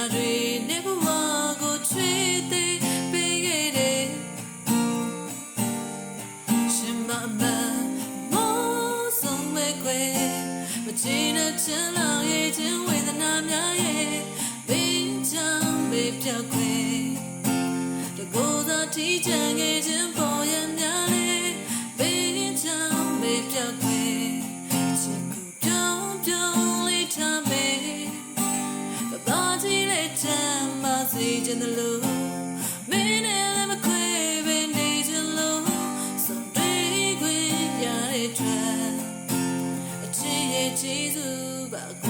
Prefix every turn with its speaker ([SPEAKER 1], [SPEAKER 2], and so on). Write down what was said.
[SPEAKER 1] တရားတွေနေဘဝကိုချွေသေးပေးခဲ့တယ်ရှင်မမမောဆုံးမဲ့ခွေမချင်တဲ့ချင်လောက်ရဲ့ချင်းဝေဒနာများရဲ့မင်းကြောင့်ပဲပြောက်ခွေတကိုယ်သာတီးချင်ခဲ့ခြင်း စေခြင်းလို့မင်းနဲ့လည်းမခွေပဲနေခြင်းလို့စုံတွေ့ခွင့်ရတဲ့အတွက်အချစ်ရဲ့ကျေးဇူးပါခွေ